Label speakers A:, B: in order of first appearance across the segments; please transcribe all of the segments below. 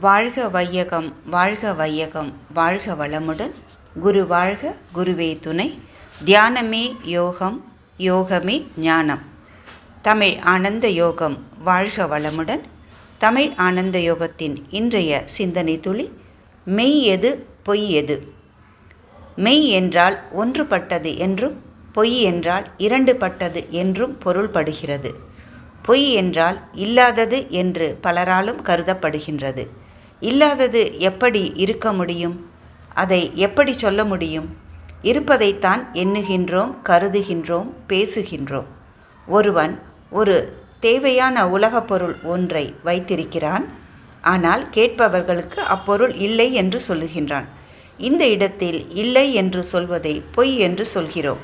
A: வாழ்க வையகம் வாழ்க வையகம் வாழ்க வளமுடன். குரு வாழ்க குருவே துணை. தியானமே யோகம் யோகமே ஞானம். தமிழ் ஆனந்த யோகம் வாழ்க வளமுடன். தமிழ் ஆனந்த யோகத்தின் இன்றைய சிந்தனை துளி மெய் எது பொய் எது? மெய் என்றால் ஒன்றுபட்டது என்றும் பொய் என்றால் இரண்டு பட்டது என்றும் பொருள்படுகிறது. பொய் என்றால் இல்லாதது என்று பலராலும் கருதப்படுகின்றது. இல்லாதது எப்படி இருக்க முடியும்? அதை எப்படி சொல்ல முடியும்? இருப்பதைத்தான் எண்ணுகின்றோம் கருதுகின்றோம் பேசுகின்றோம். ஒருவன் ஒரு தேவையான உலகப் பொருள் ஒன்றை வைத்திருக்கிறான் ஆனால் கேட்பவர்களுக்கு அப்பொருள் இல்லை என்று சொல்லுகின்றான். இந்த இடத்தில் இல்லை என்று சொல்வதை பொய் என்று சொல்கிறோம்.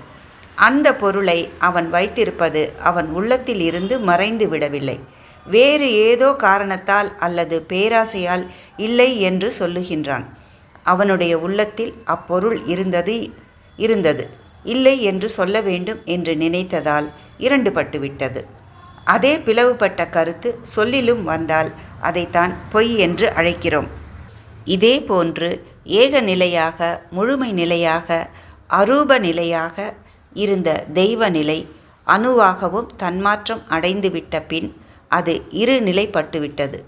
A: அந்த பொருளை அவன் வைத்திருப்பது அவன் உள்ளத்தில் இருந்து மறைந்து விடவில்லை. வேறு ஏதோ காரணத்தால் அல்லது பேராசையால் இல்லை என்று சொல்லுகின்றான். அவனுடைய உள்ளத்தில் அப்பொருள் இருந்தது இருந்தது. இல்லை என்று சொல்ல வேண்டும் என்று நினைத்ததால் இரண்டு பட்டுவிட்டது. அதே பிளவுபட்ட கருத்து சொல்லிலும் வந்தால் அதைத்தான் பொய் என்று அழைக்கிறோம். இதே போன்று ஏக நிலையாக முழுமை நிலையாக அரூப நிலையாக இருந்த தெய்வ நிலை அணுவாகவும் தன்மாற்றம் அடைந்துவிட்ட பின் அது இரு நிலைப்பட்டுவிட்டது.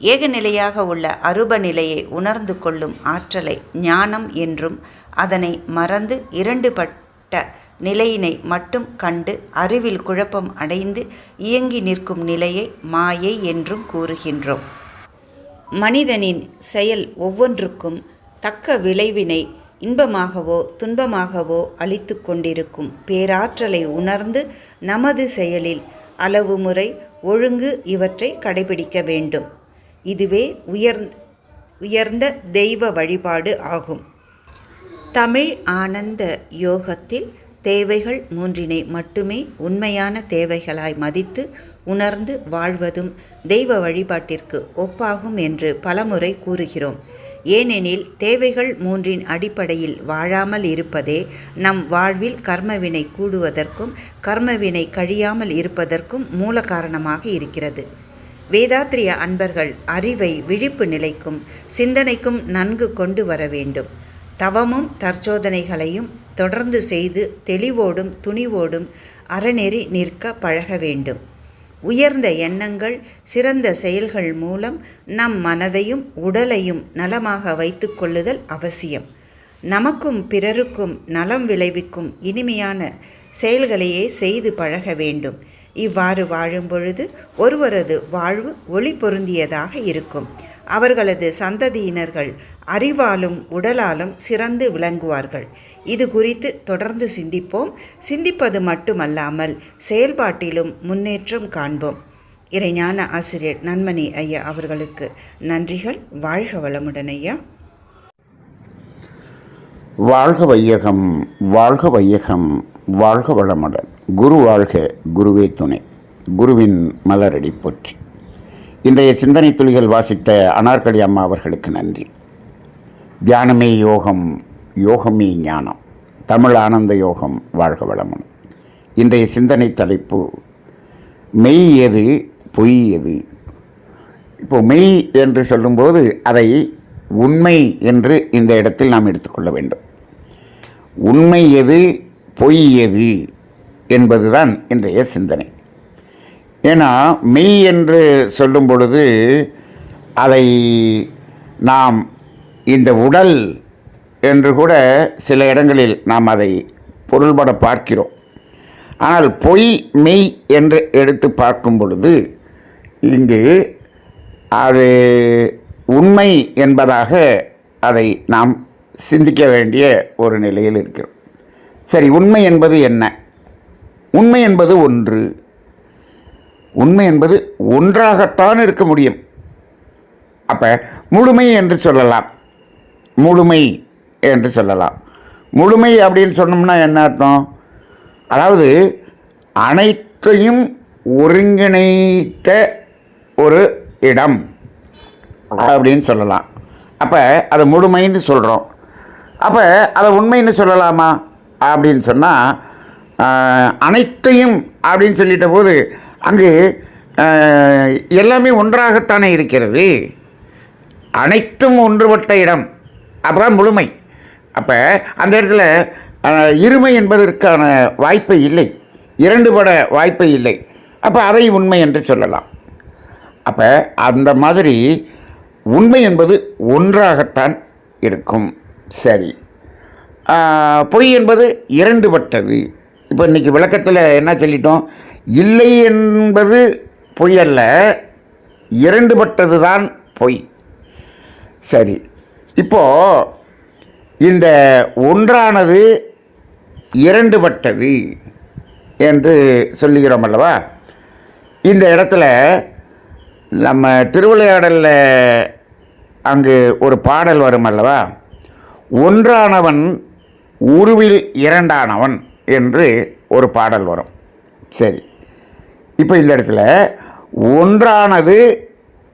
A: ஏகநிலையாக உள்ள அரூப நிலையை உணர்ந்து கொள்ளும் ஆற்றலை ஞானம் என்றும் அதனை மறந்து இரண்டுபட்ட நிலையினை மட்டும் கண்டு அறிவில் குழப்பம் அடைந்து இயங்கி நிற்கும் நிலையை மாயை என்றும் கூறுகின்றோம். மனிதனின் செயல் ஒவ்வொன்றுக்கும் தக்க விளைவினை இன்பமாகவோ துன்பமாகவோ அளித்து கொண்டிருக்கும் பேராற்றலை உணர்ந்து நமது செயலில் அளவு முறை ஒழுங்கு இவற்றை கடைபிடிக்க வேண்டும். இதுவே உயர் உயர்ந்த தெய்வ வழிபாடு ஆகும். தமிழ் ஆனந்த யோகத்தில் தேவைகள் மூன்றினை மட்டுமே உண்மையான தேவைகளாய் மதித்து உணர்ந்து வாழ்வதும் தெய்வ வழிபாட்டிற்கு ஒப்பாகும் என்று பலமுறை கூறுகிறோம். ஏனெனில் தேவைகள் மூன்றின் அடிப்படையில் வாழாமல் இருப்பதே நம் வாழ்வில் கர்மவினை கூடுவதற்கும் கர்மவினை கழியாமல் இருப்பதற்கும் மூல காரணமாக இருக்கிறது. வேதாத்திரிய அன்பர்கள் அறிவை விழிப்பு நிலைக்கும் சிந்தனைக்கும் நன்கு கொண்டு வர வேண்டும். தவமும் தற்சோதனைகளையும் தொடர்ந்து செய்து தெளிவோடும் துணிவோடும் அறநெறி நிற்க பழக வேண்டும். உயர்ந்த எண்ணங்கள் சிறந்த செயல்கள் மூலம் நம் மனதையும் உடலையும் நலமாக வைத்துக்கொள்ளுதல் அவசியம். நமக்கும் பிறருக்கும் நலம் விளைவிக்கும் இனிமையான செயல்களையே செய்து பழக வேண்டும். இவ்வாறு வாழும் பொழுது ஒருவரது வாழ்வு ஒளி பொருந்தியதாக இருக்கும். அவர்களது சந்ததியினர்கள் அறிவாலும் உடலாலும் சிறந்து விளங்குவார்கள். இது குறித்து தொடர்ந்து சிந்திப்போம். சிந்திப்பது மட்டுமல்லாமல் செயல்பாட்டிலும் முன்னேற்றம் காண்போம். இறைஞான ஆசிரியர் நன்மணி ஐயா அவர்களுக்கு நன்றிகள். வாழ்க வளமுடன் ஐயா.
B: வாழ்க வையகம் வாழ்க வையகம் வாழ்க வளமுடன். குரு வாழ்க குருவே துணை. குருவின் மலரடி போற்றி. இன்றைய சிந்தனை துளிகள் வாசித்த அனார்கடி அம்மா அவர்களுக்கு நன்றி. தியானமே யோகம் யோகமே ஞானம். தமிழ் ஆனந்த யோகம் வாழ்க வளமுடன். இன்றைய சிந்தனை தலைப்பு மெய் எது பொய் எது? இப்போ மெய் என்று சொல்லும்போது அதை உண்மை என்று இந்த இடத்தில் நாம் எடுத்துக்கொள்ள வேண்டும். உண்மை எது பொய் எது என்பதுதான் இன்றைய சிந்தனை. ஏன்னா மெய் என்று சொல்லும் பொழுது அதை நாம் இந்த உடல் என்று கூட சில இடங்களில் நாம் அதை பொருள்பட பார்க்கிறோம். ஆனால் பொய் மெய் என்று எடுத்து பார்க்கும் பொழுது இங்கு அது உண்மை என்பதாக அதை நாம் சிந்திக்க வேண்டிய ஒரு நிலையில் இருக்கிறோம். சரி உண்மை என்பது என்ன? உண்மை என்பது ஒன்று. உண்மை என்பது ஒன்றாகத்தான் இருக்க முடியும். அப்போ முழுமை என்று சொல்லலாம். முழுமை என்று சொல்லலாம். முழுமை அப்படின்னு சொன்னோம்னா என்ன அர்த்தம்? அதாவது அனைத்தையும் ஒருங்கிணைத்த ஒரு இடம் அப்படின்னு சொல்லலாம். அப்போ அதை முழுமைன்னு சொல்கிறோம் அப்போ அதை உண்மைன்னு சொல்லலாமா? அப்படின்னு சொன்னால் அனைத்தையும் அப்படின்னு சொல்லிட்ட போது அங்கு எல்லாமே ஒன்றாகத்தானே இருக்கிறது. அனைத்தும் ஒன்றுபட்ட இடம். அப்புறம் முழுமை. அப்போ அந்த இடத்துல இருமை என்பதற்கான வாய்ப்பு இல்லை. இரண்டு பட வாய்ப்பு இல்லை. அப்போ அதை உண்மை என்று சொல்லலாம். அப்போ அந்த மாதிரி உண்மை என்பது ஒன்றாகத்தான் இருக்கும். சரி. பொய் என்பது இரண்டுபட்டது இப்போ இன்றைக்கி விளக்கத்தில் என்ன சொல்லிட்டோம்? இல்லை என்பது பொய் அல்ல இரண்டுபட்டது தான் பொய். சரி இப்போ இந்த ஒன்றானது இரண்டுபட்டது என்று சொல்லுகிறோம் அல்லவா? இந்த இடத்துல நம்ம திருவிளையாடலில் அங்கு ஒரு பாடல் வரும் அல்லவா? ஒன்றானவன் உருவில் இரண்டானவன் என்று ஒரு பாடல் வரும். சரி இப்போ இந்த இடத்துல ஒன்றானது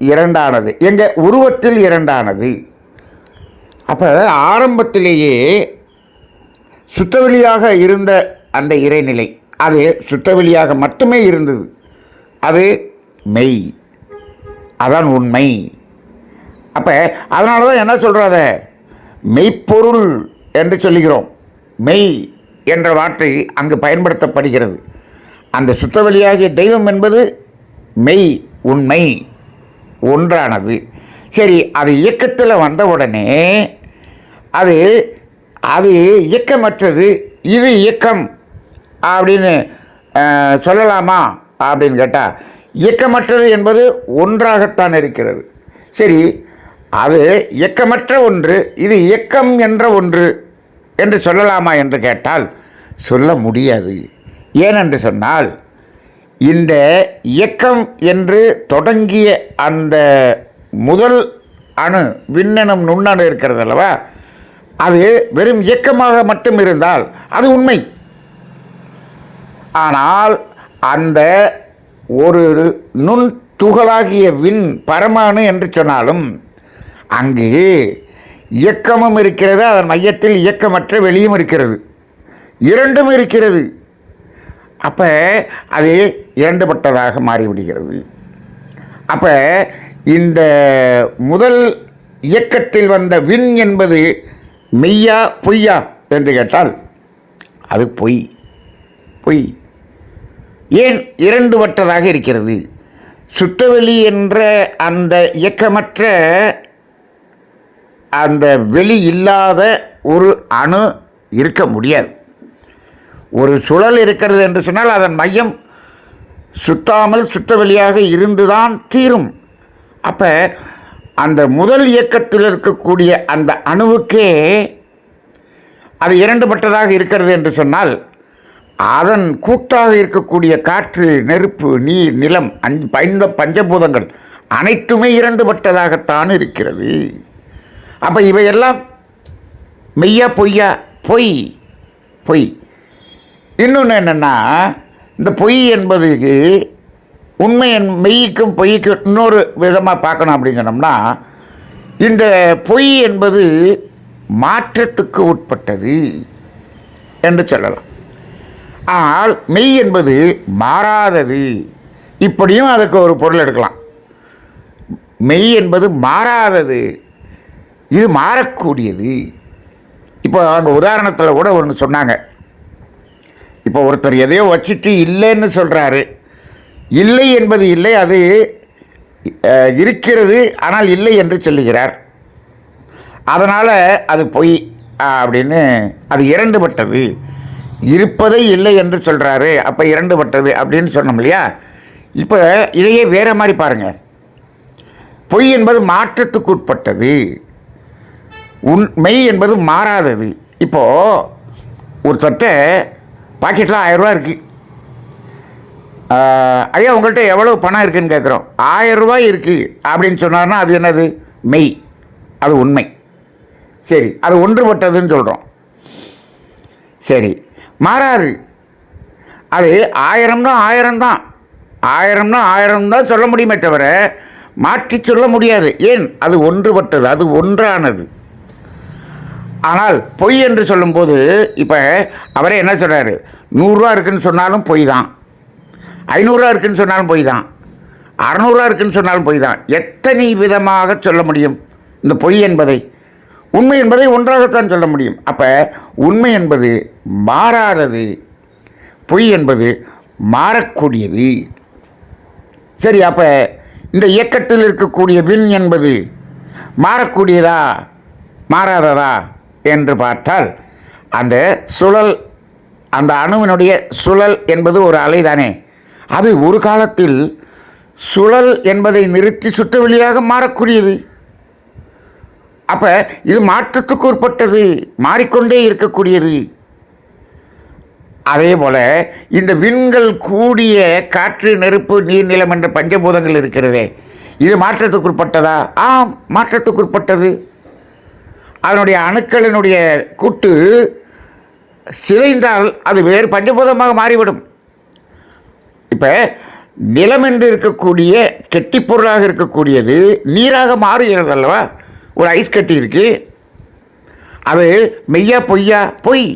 B: இரண்டானது. எங்கள் உருவத்தில் இரண்டானது. அப்போ ஆரம்பத்திலேயே சுத்தவெளியாக இருந்த அந்த இறைநிலை அது சுத்தவெளியாக மட்டுமே இருந்தது. அது மெய். அதான் உண்மை. அப்போ அதனால தான் என்ன சொல்கிறாத மெய்ப்பொருள் என்று சொல்லுகிறோம். மெய் என்ற வார்த்தை அங்கு பயன்படுத்தப்படுகிறது. அந்த சுத்தவெளியாகிய தெய்வம் என்பது மெய் உண்மை ஒன்றானது. சரி அது இயக்கத்தில் வந்த உடனே அது அது இயக்கமற்றது. இது இயக்கம் அப்படின்னு சொல்லலாமா அப்படின்னு கேட்டால் இயக்கமற்றது என்பது ஒன்றாகத்தான் இருக்கிறது. சரி அது இயக்கமற்ற ஒன்று இது இயக்கம் என்ற ஒன்று என்று சொல்லலாமா என்று கேட்டால் சொல்ல முடியாது. ஏனென்று சொன்னால் இந்த இயக்கம் என்று தொடங்கிய அந்த முதல் அணு விண்ணெனும் நுண்ணணு இருக்கிறது அல்லவா? அது வெறும் இயக்கமாக மட்டும் இருந்தால் அது உண்மை. ஆனால் அந்த ஒரு நுண் துகளாகிய விண் பரமானு என்று சொன்னாலும் அங்கு இயக்கமும் இருக்கிறது அதன் மையத்தில் இயக்கமற்ற வெளியும் இருக்கிறது. இரண்டும் இருக்கிறது. அப்போ அது இரண்டுபட்டதாக மாறிவிடுகிறது. அப்போ இந்த முதல் இயக்கத்தில் வந்த விண் என்பது மெய்யா பொய்யா என்று கேட்டால் அது பொய். பொய். ஏன் இரண்டுபட்டதாக இருக்கிறது? சுத்தவெளி என்ற அந்த இயக்கமற்ற அந்த வெளி இல்லாத ஒரு அணு இருக்க முடியாது. ஒரு சுழல் இருக்கிறது என்று சொன்னால் அதன் மையம் சுத்தாமல் சுத்தவெளியாக இருந்துதான் தீரும். அப்போ அந்த முதல் இயக்கத்தில் இருக்கக்கூடிய அந்த அணுவுக்கே அது இரண்டுபட்டதாக இருக்கிறது என்று சொன்னால் அதன் கூட்டாக இருக்கக்கூடிய காற்று நெருப்பு நீர் நிலம் அஞ்சு பைந்த பஞ்சபூதங்கள் அனைத்துமே இரண்டுபட்டதாகத்தான் இருக்கிறது. அப்போ இவையெல்லாம் மெய்யா பொய்யா? பொய். பொய். இன்னொன்று என்னென்னா இந்த பொய் என்பதுக்கு உண்மை என் மெய்க்கும் பொய்க்கும் இன்னொரு விதமாக பார்க்கணும் அப்படின்னு சொன்னோம்னா இந்த பொய் என்பது மாற்றத்துக்கு உட்பட்டது என்று சொல்லலாம். ஆனால் மெய் என்பது மாறாதது. இப்படியும் அதுக்கு ஒரு பொருள் எடுக்கலாம். மெய் என்பது மாறாதது. இது மாறக்கூடியது. இப்போ அங்கே உதாரணத்தில் கூட ஒன்று சொன்னாங்க. இப்போ ஒருத்தர் எதையோ வச்சுட்டு இல்லைன்னு சொல்கிறாரு இல்லை என்பது இல்லை அது இருக்கிறது ஆனால் இல்லை என்று சொல்லுகிறார். அதனால் அது பொய் அப்படின்னு அது இரண்டுபட்டது. இருப்பதை இல்லை என்று சொல்கிறாரு அப்போ இரண்டுபட்டது அப்படின்னு சொன்னோம் இல்லையா? இப்போ இதையே வேறு மாதிரி பாருங்கள் பொய் என்பது மாற்றத்துக்கு உட்பட்டது. உண் மெய் என்பது மாறாதது. இப்போது ஒருத்தர்கிட்ட பாக்கெட்டில் ஆயிரரூவா இருக்குது ஐயா உங்கள்கிட்ட எவ்வளோ பணம் இருக்குன்னு கேட்குறோம் ஆயிரம் இருக்குது அப்படின்னு சொன்னார்னா அது என்னது? மெய். அது உண்மை. சரி அது ஒன்றுபட்டதுன்னு சொல்கிறோம் சரி மாறாது. அது ஆயிரம்னா ஆயிரம் தான் ஆயிரம்னா ஆயிரம் தான் சொல்ல முடியுமே தவிர மாற்றி சொல்ல முடியாது. ஏன்? அது ஒன்றுபட்டது அது ஒன்றானது. ஆனால் பொய் என்று சொல்லும்போது இப்போ அவரே என்ன சொல்கிறாரு நூறுரூவா இருக்குதுன்னு சொன்னாலும் பொய் தான் ஐநூறுரூவா இருக்குதுன்னு சொன்னாலும் பொய் தான் அறநூறுவா இருக்குதுன்னு சொன்னாலும் பொய் தான் எத்தனை விதமாக சொல்ல முடியும் இந்த பொய் என்பதை? உண்மை என்பதை ஒன்றாகத்தான் சொல்ல முடியும். அப்போ உண்மை என்பது மாறாதது பொய் என்பது மாறக்கூடியது. சரி அப்போ இந்த இயக்கத்தில் இருக்கக்கூடிய விண் என்பது மாறக்கூடியதா? மாறாததா? என்று பார்த்தால் அந்த சுழல் அந்த அணுவினுடைய சுழல் என்பது ஒரு அலைதானே. அது ஒரு காலத்தில் சுழல் என்பதை நிறுத்தி சுத்த மாறக்கூடியது. அப்போ இது மாற்றத்துக்கு உட்பட்டது மாறிக்கொண்டே இருக்கக்கூடியது. அதே போல் இந்த விண்கள் கூடிய காற்று நெருப்பு நீர் நிலம் என்ற பஞ்சபூதங்கள் இருக்கிறதே. இது மாற்றத்துக்கு உட்பட்டதா? ஆம் மாற்றத்துக்கு உட்பட்டது. அதனுடைய அணுக்களினுடைய கூட்டு சிதைந்தால் அது வேறு பஞ்சபூதமாக மாறிவிடும். இப்போ நிலம் என்று இருக்கக்கூடிய கெட்டிப் பொருளாக இருக்கக்கூடியது நீராக மாறுகிறது அல்லவா ஒரு ஐஸ் கட்டி இருக்கு. அது மெய்யா பொய்யா? பொய்.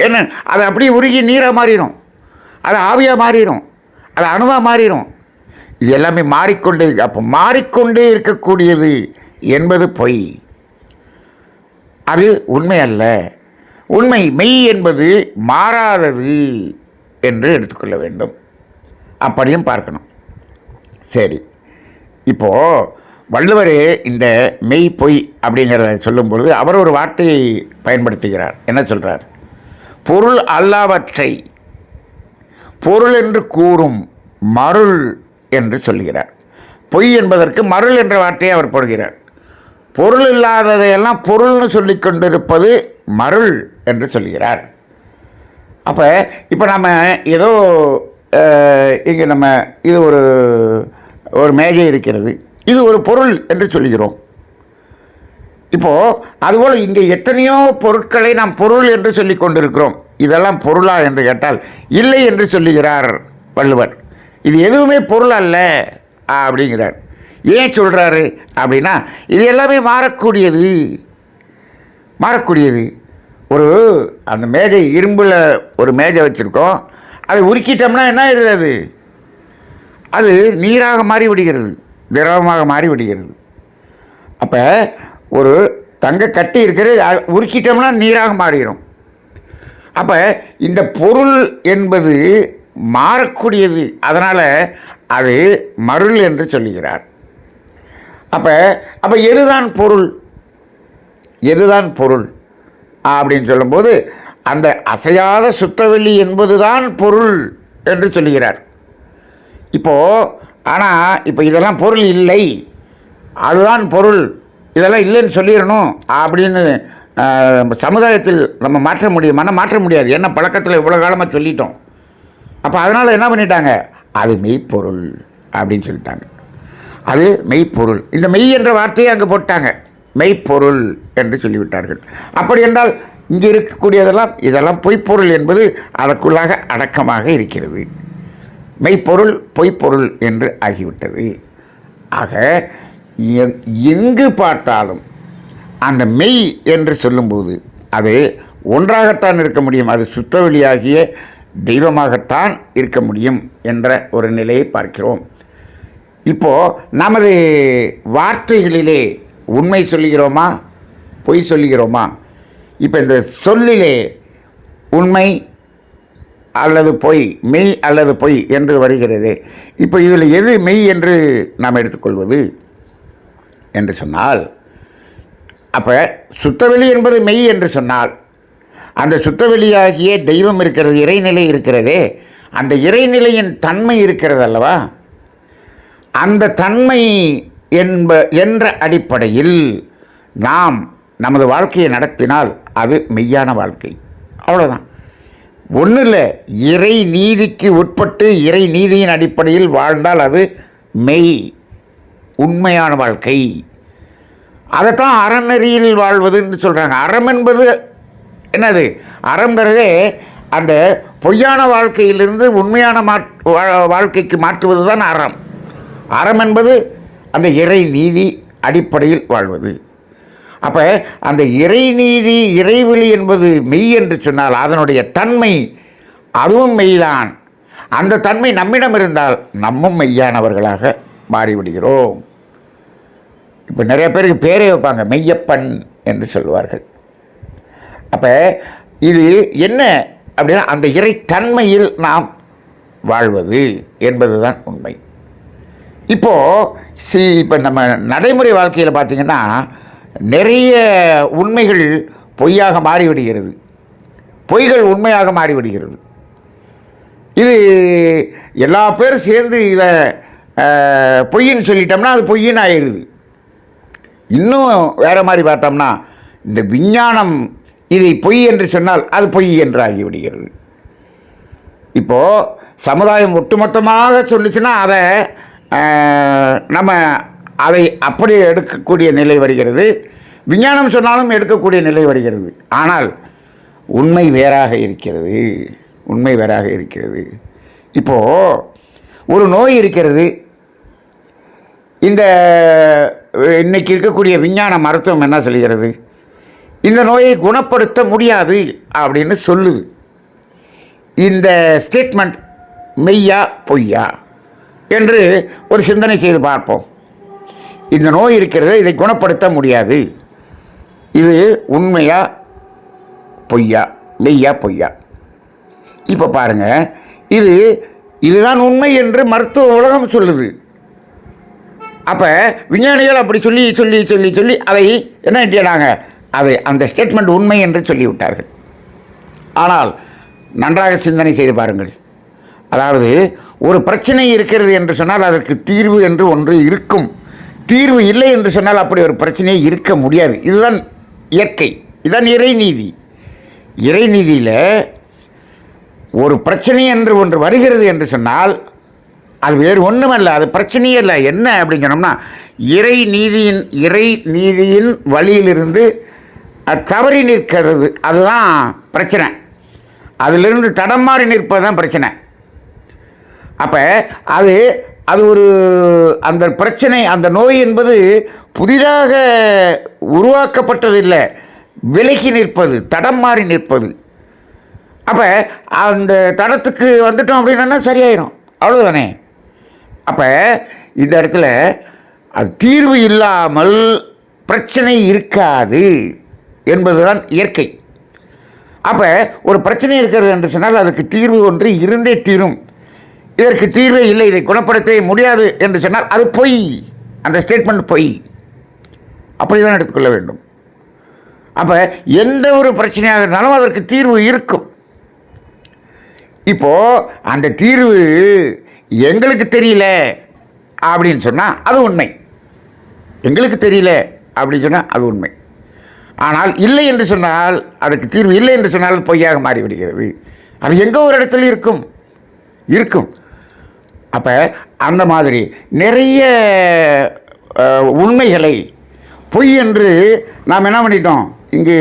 B: என்ன? அது அப்படியே உருகி நீராக மாறிடும் அது ஆவியாக மாறிடும் அது அணுவாக மாறிடும் இது எல்லாமே மாறிக்கொண்டே அப்போ மாறிக்கொண்டே இருக்கக்கூடியது என்பது பொய். அது உண்மை அல்ல. உண்மை மெய் என்பது மாறாதது என்று எடுத்துக்கொள்ள வேண்டும். அப்படியும் பார்க்கணும். சரி. இப்போது வள்ளுவர் இந்த மெய் பொய் அப்படிங்கிறத சொல்லும் பொழுது அவர் ஒரு வார்த்தையை பயன்படுத்துகிறார். என்ன சொல்கிறார் பொருள் அல்லாவற்றை பொருள் என்று கூறும் மருள் என்று சொல்கிறார். பொய் என்பதற்கு மருள் என்ற வார்த்தையை அவர் போடுகிறார். பொருள் இல்லாததையெல்லாம் பொருள்னு சொல்லி கொண்டிருப்பது மருள் என்று சொல்கிறார். அப்போ இப்போ நம்ம ஏதோ இங்கே நம்ம இது ஒரு ஒரு மேஜை இருக்கிறது. இது ஒரு பொருள் என்று சொல்கிறோம். இப்போது அதுபோல் இங்கே எத்தனையோ பொருட்களை நாம் பொருள் என்று சொல்லி கொண்டிருக்கிறோம். இதெல்லாம் பொருளா என்று கேட்டால் இல்லை என்று சொல்லுகிறார் வள்ளுவர். இது எதுவுமே பொருள் அல்ல அப்படிங்கிறார். ஏன் சொல்கிறாரு அப்படின்னா இது எல்லாமே மாறக்கூடியது. மாறக்கூடியது. ஒரு அந்த மேஜை இரும்பில் ஒரு மேஜை வச்சுருக்கோம். அதை உருக்கிட்டோம்னா என்ன ஆயிடுது அது? அது நீராக மாறி விடுகிறது திரவமாக மாறி விடுகிறது அப்போ ஒரு தங்க கட்டி இருக்கிறது உருக்கிட்டோம்னா நீராக மாறிடும். அப்போ இந்த பொருள் என்பது மாறக்கூடியது. அதனால் அது மருள் என்று சொல்லுகிறார். அப்போ அப்போ எதுதான் பொருள். எதுதான் பொருள். அப்படின்னு சொல்லும்போது அந்த அசையாத சுத்தவெளி என்பதுதான் பொருள் என்று சொல்லுகிறார். இப்போது ஆனால் இப்போ இதெல்லாம் பொருள் இல்லை. அதுதான் பொருள். இதெல்லாம் இல்லைன்னு சொல்லிடணும் அப்படின்னு சமுதாயத்தில் நம்ம மாற்ற முடியும் மன மாற்ற முடியாது. என்ன பழக்கத்தில் இவ்வளோ காலமாக சொல்லிட்டோம். அப்போ அதனால் என்ன பண்ணிட்டாங்க? அது மெய்ப்பொருள் அப்படின்னு சொல்லிட்டாங்க. அது மெய்ப்பொருள். இந்த மெய் என்ற வார்த்தையை அங்கே போட்டாங்க. மெய்ப்பொருள் என்று சொல்லிவிட்டார்கள். அப்படி என்றால் இங்கே இருக்கக்கூடியதெல்லாம் இதெல்லாம் பொய்ப்பொருள் என்பது அதற்குள்ளாக அடக்கமாக இருக்கிறது. மெய்ப்பொருள் பொய்ப்பொருள் என்று ஆகிவிட்டது. ஆக எங்கு பார்த்தாலும் அந்த மெய் என்று சொல்லும்போது அது ஒன்றாகத்தான் இருக்க முடியும். அது சுத்தவெளியாகிய தெய்வமாகத்தான் இருக்க முடியும் என்ற ஒரு நிலையை பார்க்கிறோம். இப்போது நமது வார்த்தைகளிலே உண்மை சொல்லுகிறோமா? பொய் சொல்லுகிறோமா? இப்போ இந்த சொல்லிலே உண்மை அல்லது பொய் மெய் அல்லது பொய் என்று வருகிறது. இப்போ இதில் எது மெய் என்று நாம் எடுத்துக்கொள்வது? என்று சொன்னால் அப்போ சுத்தவெளி என்பது மெய் என்று சொன்னால் அந்த சுத்தவெளியாகிய தெய்வம் இருக்கிறது இறைநிலை இருக்கிறதே அந்த இறைநிலையின் தன்மை இருக்கிறது அல்லவா? அந்த தன்மை என்ப என்ற அடிப்படையில் நாம் நமது வாழ்க்கையை நடத்தினால் அது மெய்யான வாழ்க்கை. அவ்வளோதான் ஒன்றும் இல்லை இறை நீதிக்கு உட்பட்டு இறை நீதியின் அடிப்படையில் வாழ்ந்தால் அது மெய் உண்மையான வாழ்க்கை. அதைத்தான் அறநெறியில் வாழ்வதுன்னு சொல்கிறாங்க அறம் என்பது என்னது? அறங்கிறதே அந்த பொய்யான வாழ்க்கையிலிருந்து உண்மையான மா வாழ்க்கைக்கு மாற்றுவது தான் அறம். அறம் என்பது அந்த இறை நீதி அடிப்படையில் வாழ்வது. அப்போ அந்த இறைநீதி இறைவெளி என்பது மெய் என்று சொன்னால் அதனுடைய தன்மை அதுவும் மெய்தான். அந்த தன்மை நம்மிடம் இருந்தால் நம்மும் மெய்யானவர்களாக மாறிவிடுகிறோம். இப்போ நிறைய பேருக்கு பேரே வைப்பாங்க மெய்யப்பன் என்று சொல்வார்கள். அப்போ இது என்ன அப்படின்னா அந்த இறைத்தன்மையில் நாம் வாழ்வது என்பதுதான் உண்மை. இப்போது சி இப்போ நம்ம நடைமுறை வாழ்க்கையில் பார்த்திங்கன்னா நிறைய உண்மைகள் பொய்யாக மாறிவிடுகிறது. பொய்கள் உண்மையாக மாறிவிடுகிறது. இது எல்லா பேரும் சேர்ந்து இதை பொய்ன்னு சொல்லிட்டோம்னா அது பொய்யின்னு ஆயிடுது. இன்னும் வேறு மாதிரி பார்த்தோம்னா இந்த விஞ்ஞானம் இதை பொய் என்று சொன்னால் அது பொய் என்று ஆகிவிடுகிறது. இப்போது சமுதாயம் ஒட்டுமொத்தமாக சொல்லுச்சுன்னா அதை நம்ம அதை அப்படியே எடுக்கக்கூடிய நிலை வருகிறது. விஞ்ஞானம் சொன்னாலும் எடுக்கக்கூடிய நிலை வருகிறது. ஆனால் உண்மை வேறாக இருக்கிறது. உண்மை வேறாக இருக்கிறது. இப்போது ஒரு நோய் இருக்கிறது. இந்த இன்றைக்கி இருக்கக்கூடிய விஞ்ஞான மருத்துவம் என்ன சொல்கிறது? இந்த நோயை குணப்படுத்த முடியாது அப்படின்னு சொல்லுது. இந்த ஸ்டேட்மெண்ட் மெய்யா பொய்யா? என்று ஒரு சிந்தனை செய்து பார்ப்போம். இந்த நோய் இருக்கிறது இதை குணப்படுத்த முடியாது. இது உண்மையா பொய்யா மெய்யா பொய்யா? இப்போ பாருங்க இது இதுதான் உண்மை என்று மருத்துவ உலகம் சொல்லுது. அப்போ விஞ்ஞானிகள் அப்படி சொல்லி சொல்லி சொல்லி சொல்லி அதை என்ன செய்யறாங்க? அதை அந்த ஸ்டேட்மெண்ட் உண்மை என்று சொல்லிவிட்டார்கள். ஆனால் நன்றாக சிந்தனை செய்து பாருங்கள். அதாவது ஒரு பிரச்சனை இருக்கிறது என்று சொன்னால் அதற்கு தீர்வு என்று ஒன்று இருக்கும். தீர்வு இல்லை என்று சொன்னால் அப்படி ஒரு பிரச்சனையே இருக்க முடியாது. இதுதான் இயற்கை. இதுதான் இறைநீதி. இறைநீதியில் ஒரு பிரச்சனை என்று ஒன்று வருகிறது என்று சொன்னால் அது வேறு ஒன்றுமல்ல அது பிரச்சனையே இல்லை. என்ன அப்படின்னு சொன்னோம்னா இறை நீதியின் இறை நீதியின் வழியிலிருந்து அது தவறி நிற்கிறது. அதுதான் பிரச்சனை. அதிலிருந்து தடம் மாறி நிற்பது தான் பிரச்சனை. அப்போ அது அது ஒரு அந்த பிரச்சனை அந்த நோய் என்பது புதிதாக உருவாக்கப்பட்டதில்லை. விலகி நிற்பது தடம் மாறி நிற்பது. அப்போ அந்த தடத்துக்கு வந்துட்டோம் அப்படின்னா சரியாயிடும் அவ்வளோதானே அப்போ இந்த இடத்துல அது தீர்வு இல்லாமல் பிரச்சனை இருக்காது என்பதுதான் இயற்கை. அப்போ ஒரு பிரச்சனை இருக்கிறது என்று சொன்னால் அதுக்கு தீர்வு ஒன்று இருந்தே தீரும். இதற்கு தீர்வே இல்லை இதை குணப்படுத்தவே முடியாது என்று சொன்னால் அது பொய். அந்த ஸ்டேட்மெண்ட் பொய். அப்படி தான் எடுத்துக்கொள்ள வேண்டும். அப்போ எந்த ஒரு பிரச்சனையாக இருந்தாலும் அதற்கு தீர்வு இருக்கும். இப்போது அந்த தீர்வு எங்களுக்கு தெரியல அப்படின்னு சொன்னால் அது உண்மை. எங்களுக்கு தெரியல அப்படின்னு சொன்னால் அது உண்மை. ஆனால் இல்லை என்று சொன்னால் அதுக்கு தீர்வு இல்லை என்று சொன்னால் பொய்யாக மாறிவிடுகிறது. அது எங்கோ ஒரு இடத்துல இருக்கும். இருக்கும். அப்போ அந்த மாதிரி நிறைய உண்மைகளை பொய் என்று நாம் என்ன பண்ணிட்டோம்? இங்கு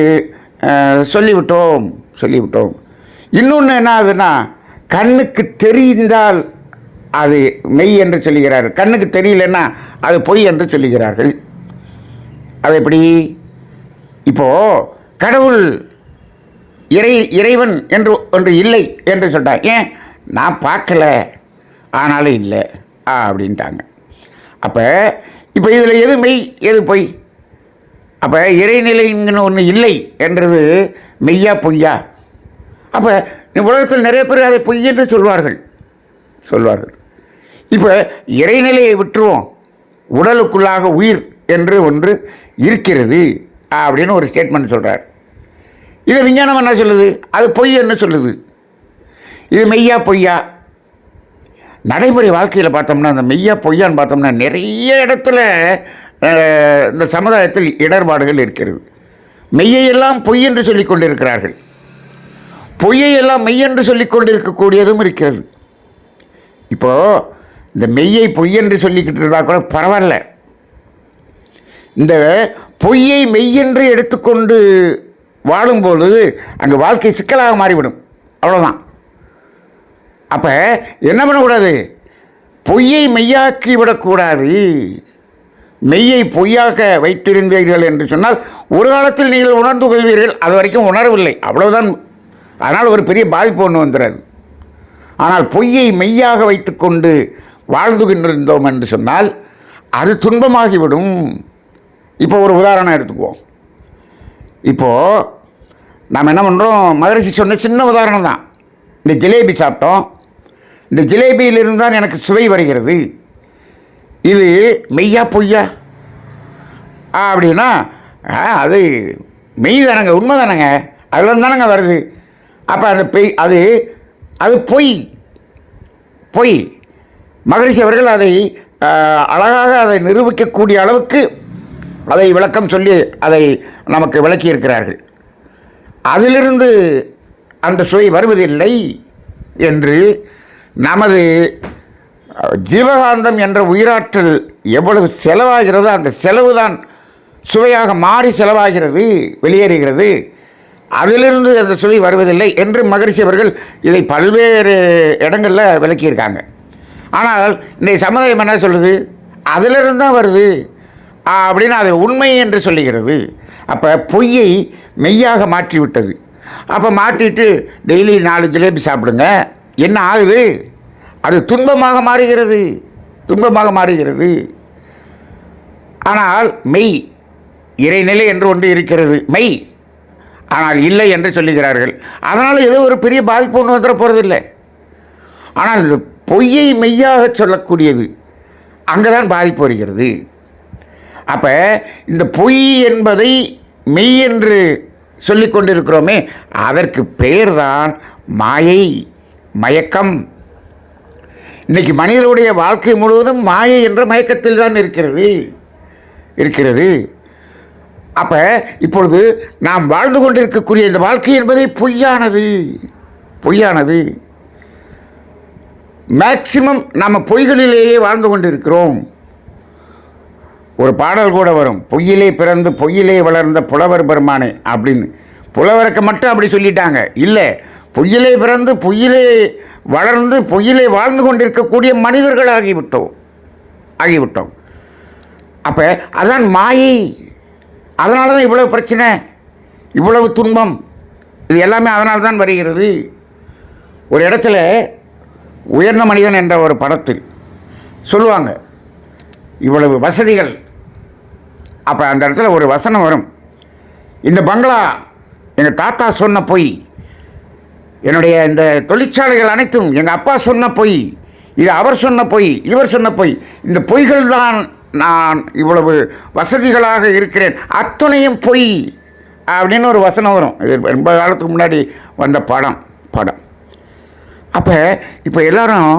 B: சொல்லிவிட்டோம் சொல்லிவிட்டோம். இன்னொன்று என்ன ஆகுதுன்னா கண்ணுக்கு தெரிந்தால் அது மெய் என்று சொல்லுகிறார்கள். கண்ணுக்கு தெரியலன்னா அது பொய் என்று சொல்லுகிறார்கள். அது எப்படி? இப்போது கடவுள் இறை இறைவன் என்று ஒன்று இல்லை என்று சொல்லிட்டார் ஏன்? நான் பார்க்கல. ஆனாலும் இல்லை. ஆ அப்படின்ட்டாங்க. அப்போ இப்போ இதில் எது மெய் எது பொய்? அப்போ இறைநிலைங்கன்னு ஒன்று இல்லை என்றது மெய்யா பொய்யா? அப்போ உலகத்தில் நிறைய பேர் அதை பொய் என்று சொல்வார்கள். சொல்வார்கள். இப்போ இறைநிலையை விட்டுருவோம். உடலுக்குள்ளாக உயிர் என்று ஒன்று இருக்கிறது அப்படின்னு ஒரு ஸ்டேட்மெண்ட் சொல்கிறார் இதை விஞ்ஞானம் என்ன சொல்லுது? அது பொய் என்ன சொல்லுது. இது மெய்யா பொய்யா? நடைமுறை வாழ்க்கையில் பார்த்தோம்னா அந்த மெய்யா பொய்யான்னு பார்த்தோம்னா நிறைய இடத்துல இந்த சமுதாயத்தில் இடர்பாடுகள் இருக்கிறது. மெய்யையெல்லாம் பொய் என்று சொல்லிக் கொண்டிருக்கிறார்கள். பொய்யையெல்லாம் மெய் என்று சொல்லிக் கொண்டிருக்கக்கூடியதும் இருக்கிறது. இப்போது இந்த மெய்யை பொய் என்று சொல்லிக்கிட்டு இருந்தால் கூட பரவாயில்ல. இந்த பொய்யை மெய்யென்று எடுத்துக்கொண்டு வாழும்பொழுது அங்கே வாழ்க்கை சிக்கலாக மாறிவிடும். அவ்வளோதான் அப்போ என்ன பண்ணக்கூடாது? பொய்யை மெய்யாக்கி விடக்கூடாது. மெய்யை பொய்யாக வைத்திருந்தீர்கள் என்று சொன்னால் ஒரு காலத்தில் நீங்கள் உணர்ந்து கொள்வீர்கள் அது வரைக்கும் உணரவில்லை அவ்வளவுதான். அதனால் ஒரு பெரிய பாதிப்பு ஒன்று வந்துடாது ஆனால் பொய்யை மெய்யாக வைத்துக்கொண்டு வாழ்ந்துகின்றிருந்தோம் என்று சொன்னால் அது துன்பமாகிவிடும். இப்போ ஒரு உதாரணம் எடுத்துக்குவோம். இப்போது நாம் என்ன பண்ணுறோம் மகரிஷி சொன்ன சின்ன உதாரணம் தான் இந்த ஜிலேபி சாப்பிட்டோம். இந்த ஜிலேபியிலிருந்து தான் எனக்கு சுவை வருகிறது. இது மெய்யா பொய்யா? ஆ, அப்படின்னா அது மெய் தானங்க உண்மை தானங்க. அதில் தானங்க வருது. அப்போ அந்த பெய் அது அது பொய். பொய். மகரிஷி அவர்கள் அதை அழகாக அதை நிரூபிக்கக்கூடிய அளவுக்கு அதை விளக்கம் சொல்லி அதை நமக்கு விளக்கியிருக்கிறார்கள். அதிலிருந்து அந்த சுவை வருவதில்லை என்று நமது ஜீவகாந்தம் என்ற உயிராற்றல் எவ்வளவு செலவாகிறதோ அந்த செலவு தான் சுவையாக மாறி செலவாகிறது வெளியேறுகிறது. அதிலிருந்து அந்த சுவை வருவதில்லை என்று மகரிஷி அவர்கள் இதை பல்வேறு இடங்களில் விளக்கியிருக்காங்க. ஆனால் இந்த சமுதாயம் என்ன சொல்லுது? அதிலிருந்து தான் வருது. அப்படின்னு அது உண்மை என்று சொல்லுகிறது. அப்போ பொய்யை மெய்யாக மாற்றி விட்டது அப்போ மாற்றிட்டு டெய்லி நாலு ஜிலேபி சாப்பிடுங்க. என்ன ஆகுது? அது துன்பமாக மாறுகிறது. துன்பமாக மாறுகிறது. ஆனால் மெய் இறைநிலை என்று ஒன்று இருக்கிறது. மெய். ஆனால் இல்லை என்று சொல்லுகிறார்கள். அதனால் ஏதோ ஒரு பெரிய பாதிப்பு ஒன்று வந்துட போகிறதில்லை ஆனால் இந்த பொய்யை மெய்யாக சொல்லக்கூடியது. அங்கே தான் பாதிப்பு வருகிறது. அப்போ இந்த பொய் என்பதை மெய் என்று சொல்லிக் கொண்டிருக்கிறோமே அதற்கு பெயர் தான் மாயை மயக்கம். இன்னைக்கு மனிதனுடைய வாழ்க்கை முழுவதும் மாயை என்ற மயக்கத்தில் தான் இருக்கிறது இருக்கிறது. அப்போ இப்பொழுது நாம் வாழ்ந்து கொண்டிருக்கக்கூடிய இந்த வாழ்க்கை என்பதை பொய்யானது பொய்யானது. மேக்சிமம் நம்ம பொய்களிலேயே வாழ்ந்து கொண்டிருக்கிறோம். ஒரு பாடல் கூட வரும் பொய்யிலே பிறந்து பொய்யிலே வளர்ந்த புலவர் பெருமானே அப்படின்னு. புலவருக்கு மட்டும் அப்படி சொல்லிட்டாங்க. இல்லை பொய்யிலே பிறந்து பொய்யிலே வளர்ந்து பொய்யிலே வாழ்ந்து கொண்டிருக்கக்கூடிய மனிதர்கள் ஆகிவிட்டோம் ஆகிவிட்டோம். அப்போ அதான் மாயை. அதனால தான் இவ்வளவு பிரச்சனை இவ்வளவு துன்பம். இது எல்லாமே அதனால தான் வருகிறது. ஒரு இடத்துல உயர்ந்த மனிதன் என்ற ஒரு படத்தில் சொல்லுவாங்க இவ்வளவு வசதிகள் அப்போ அந்த இடத்துல ஒரு வசனம் வரும். இந்த பங்களா எங்கள் தாத்தா சொன்ன பொய் என்னுடைய இந்த தொழிற்சாலைகள் அனைத்தும் எங்கள் அப்பா சொன்ன பொய் இது அவர் சொன்ன பொய் இவர் சொன்ன பொய் இந்த பொய்கள் தான் நான் இவ்வளவு வசதிகளாக இருக்கிறேன். அத்தனையும் பொய் அப்படின்னு ஒரு வசனம் வரும். இது ரொம்ப காலத்துக்கு முன்னாடி வந்த படம் படம். அப்போ இப்போ எல்லாரும்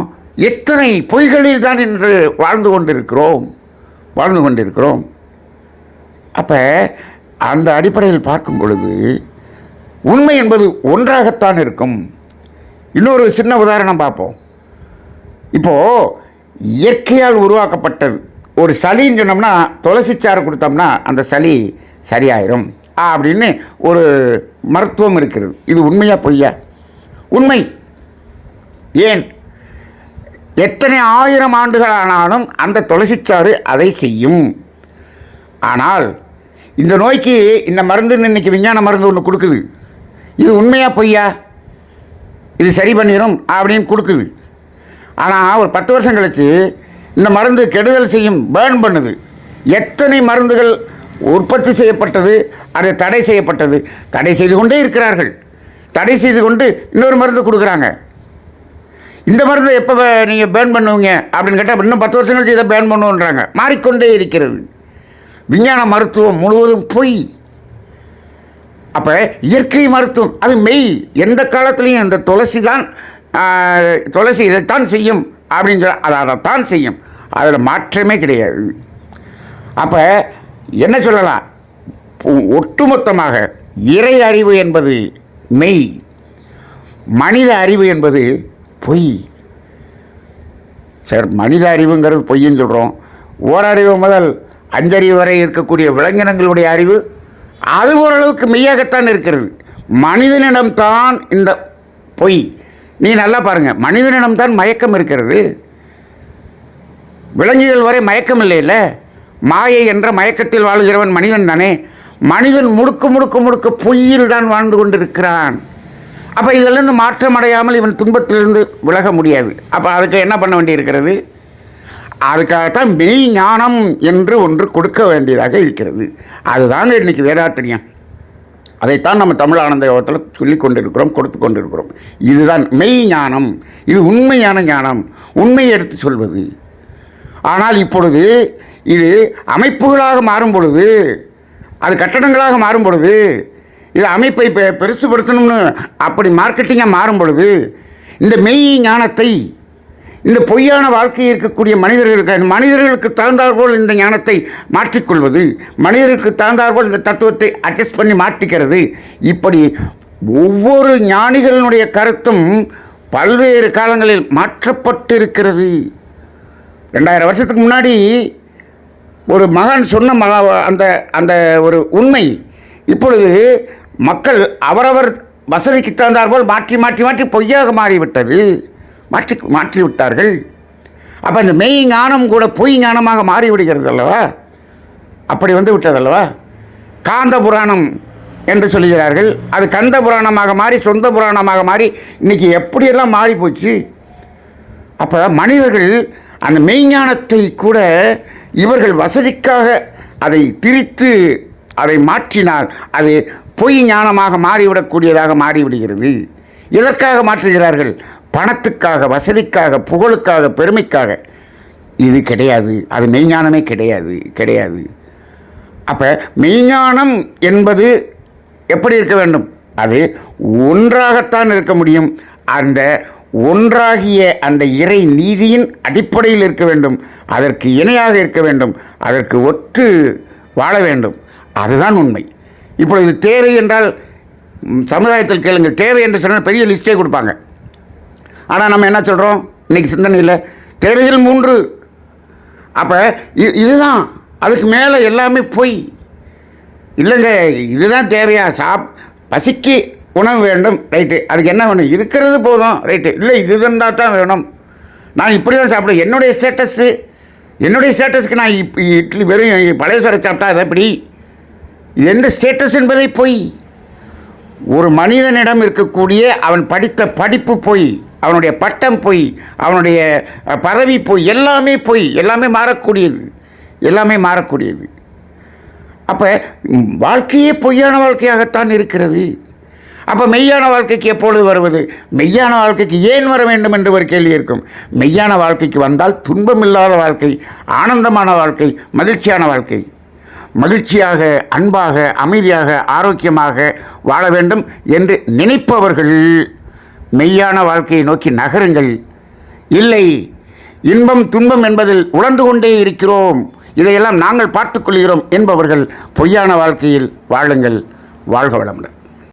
B: எத்தனை பொய்களில் தான் இன்று வாழ்ந்து கொண்டிருக்கிறோம்? வாழ்ந்து கொண்டிருக்கிறோம். அப்போ அந்த அடிப்படையில் பார்க்கும் பொழுது உண்மை என்பது ஒன்றாகத்தான் இருக்கும். இன்னொரு சின்ன உதாரணம் பார்ப்போம். இப்போது இயற்கையால் உருவாக்கப்பட்டது. ஒரு சளின்னு சொன்னோம்னா துளசி சாறு கொடுத்தோம்னா அந்த சளி சரியாயிரும். அப்படின்னு ஒரு மருத்துவம் இருக்கிறது. இது உண்மையா பொய்யா? உண்மை. ஏன்? எத்தனை ஆயிரம் ஆண்டுகள் ஆனாலும் அந்த துளசிச்சாறு அதை செய்யும். ஆனால் இந்த நோய்க்கு இந்த மருந்துன்னு இன்னைக்கு விஞ்ஞான மருந்து ஒன்று கொடுக்குது. இது உண்மையா பொய்யா? இது சரி பண்ணிடும் அப்படின்னு கொடுக்குது. ஆனால் ஒரு பத்து வருஷம் கழித்து இந்த மருந்து கெடுதல் செய்யும் பேர்ன் பண்ணுது. எத்தனை மருந்துகள் உற்பத்தி செய்யப்பட்டது அது தடை செய்யப்பட்டது? தடை செய்து கொண்டே இருக்கிறார்கள். தடை செய்து கொண்டு இன்னொரு மருந்து கொடுக்குறாங்க. இந்த மருந்தை எப்போ நீங்கள் பேன் பண்ணுவீங்க அப்படின்னு கேட்டால் இன்னும் பத்து வருஷம் இதை பேன் பண்ணுவோன்றாங்க மாறிக்கொண்டே இருக்கிறது. விஞ்ஞான மருத்துவம் முழுவதும் பொய் அப்போ இயற்கை மருத்துவம் அது மெய் எந்த காலத்துலேயும் இந்த துளசி தான் துளசி இதைத்தான் செய்யும் அப்படிங்கிற அதை அதைத்தான் செய்யும். அதில் மாற்றமே கிடையாது. அப்போ என்ன சொல்லலாம்? ஒ- ஒட்டுமொத்தமாக இறை அறிவு என்பது மெய் மனித அறிவு என்பது பொய். சார் மனித அறிவுங்கிறது பொய்ன்னு சொல்கிறோம் ஓரறிவு முதல் அஞ்சறிவு வரை இருக்கக்கூடிய விலங்கினங்களுடைய அறிவு அது ஓரளவுக்கு மெய்யாகத்தான் இருக்கிறது. மனிதனிடம்தான் இந்த பொய். நீ நல்லா பாருங்கள் மனிதனிடம்தான் மயக்கம் இருக்கிறது. விலங்குகள் வரை மயக்கம் இல்லைல்ல. மாயை என்ற மயக்கத்தில் வாழுகிறவன் மனிதன் தானே. மனிதன் முழுக்க முழுக்க முழுக்க பொய்யில் தான் வாழ்ந்து கொண்டிருக்கிறான். அப்போ இதிலிருந்து மாற்றம் அடையாமல் இவன் துன்பத்திலிருந்து விலக முடியாது. அப்போ அதுக்கு என்ன பண்ண வேண்டியிருக்கிறது? அதுக்காகத்தான் மெய் ஞானம் என்று ஒன்று கொடுக்க வேண்டியதாக இருக்கிறது. அதுதாங்க இன்றைக்கி வேதாத்திரியம். அதைத்தான் நம்ம தமிழ் ஆனந்த யோகத்தில் சொல்லி கொண்டிருக்கிறோம் கொடுத்து கொண்டிருக்கிறோம். இதுதான் மெய் ஞானம். இது உண்மையான ஞானம். உண்மையை எடுத்து சொல்வது. ஆனால் இப்பொழுது இது அமைப்புகளாக மாறும் பொழுது அது கட்டடங்களாக மாறும் பொழுது இது அமைப்பை பெ பெருசுபடுத்தணும்னு அப்படி மார்க்கெட்டிங்காக மாறும் பொழுது இந்த மெய் ஞானத்தை இந்த பொய்யான வாழ்க்கையில் இருக்கக்கூடிய மனிதர்களுக்கு மனிதர்களுக்கு தகுந்தாற்போல் இந்த ஞானத்தை மாற்றிக்கொள்வது மனிதர்களுக்கு தகுந்தாற்போல் இந்த தத்துவத்தை அட்ஜஸ்ட் பண்ணி மாற்றிக்கிறது. இப்படி ஒவ்வொரு ஞானிகளினுடைய கருத்தும் பல்வேறு காலங்களில் மாற்றப்பட்டிருக்கிறது. ரெண்டாயிரம் வருஷத்துக்கு முன்னாடி ஒரு மகான் சொன்ன மகா அந்த அந்த ஒரு உண்மை. இப்பொழுது மக்கள் அவரவர் வசதிக்கு தகுந்தாற்போல் மாற்றி மாற்றி மாற்றி பொய்யாக மாறிவிட்டது. மாற்றி மாற்றி விட்டார்கள் அப்போ இந்த மெய் ஞானம் கூட பொய் ஞானமாக மாறிவிடுகிறது அல்லவா? அப்படி வந்து விட்டதல்லவா காந்த புராணம் என்று சொல்கிறார்கள் அது கந்த புராணமாக மாறி சொந்த புராணமாக மாறி இன்னைக்கு எப்படியெல்லாம் மாறி போச்சு அப்போ மனிதர்கள் அந்த மெய்ஞானத்தை கூட இவர்கள் வசதிக்காக அதை திரித்து அதை மாற்றினால் அது பொய் ஞானமாக மாறிவிடக்கூடியதாக மாறிவிடுகிறது. எதற்காக மாற்றுகிறார்கள்? பணத்துக்காக வசதிக்காக புகழுக்காக பெருமைக்காக. இது கிடையாது. அது மெய்ஞானமே கிடையாது. கிடையாது. அப்போ மெய்ஞானம் என்பது எப்படி இருக்க வேண்டும்? அது ஒன்றாகத்தான் இருக்க முடியும். அந்த ஒன்றாகிய அந்த இறை நீதியின் அடிப்படையில் இருக்க வேண்டும். அதற்கு இணையாக இருக்க வேண்டும். அதற்கு ஒத்து வாழ வேண்டும். அதுதான் உண்மை. இப்பொழுது தேவை என்றால் சமுதாயத்தில் கேளுங்கள். தேவை என்று சொன்னால் பெரிய லிஸ்டே கொடுப்பாங்க. ஆனால் நம்ம என்ன சொல்கிறோம் இன்னைக்கு சிந்தனையில் தேவைகள் மூன்று. அப்போ இதுதான். அதுக்கு மேலே எல்லாமே பொய். இல்லைங்க இதுதான் தேவையா? சாப் பசிக்கு உணவு வேண்டும். ரைட்டு அதுக்கு என்ன வேணும்? இருக்கிறது போதும். ரைட்டு இல்லை இது இருந்தால் தான் வேணும். நான் இப்படி தான் சாப்பிடுவேன். என்னுடைய ஸ்டேட்டஸு என்னுடைய ஸ்டேட்டஸ்க்கு நான் இப் இட்லி வெறும் பழைய சோறை சாப்பிட்டா அது எப்படி? இது எந்த ஸ்டேட்டஸ் என்பதை பொய். ஒரு மனிதனிடம் இருக்கக்கூடிய அவன் படித்த படிப்பு பொய். அவனுடைய பட்டம் பொய் அவனுடைய பதவி பொய் எல்லாமே பொய் எல்லாமே மாறக்கூடியது. எல்லாமே மாறக்கூடியது. அப்போ வாழ்க்கையே பொய்யான வாழ்க்கையாகத்தான் இருக்கிறது. அப்போ மெய்யான வாழ்க்கைக்கு எப்பொழுது வருவது? மெய்யான வாழ்க்கைக்கு ஏன் வர வேண்டும் என்று ஒரு கேள்வி இருக்கும். மெய்யான வாழ்க்கைக்கு வந்தால் துன்பமில்லாத வாழ்க்கை ஆனந்தமான வாழ்க்கை மகிழ்ச்சியான வாழ்க்கை. மகிழ்ச்சியாக அன்பாக அமைதியாக ஆரோக்கியமாக வாழ வேண்டும் என்று நினைப்பவர்கள் மெய்யான வாழ்க்கையை நோக்கி நகருங்கள். இல்லை இன்பம் துன்பம் என்பதில் உழந்து கொண்டே இருக்கிறோம். இதையெல்லாம் நாங்கள் பார்த்துக்கொள்கிறோம் என்பவர்கள் பொய்யான வாழ்க்கையில் வாழுங்கள். வாழ்க வளமுடன்.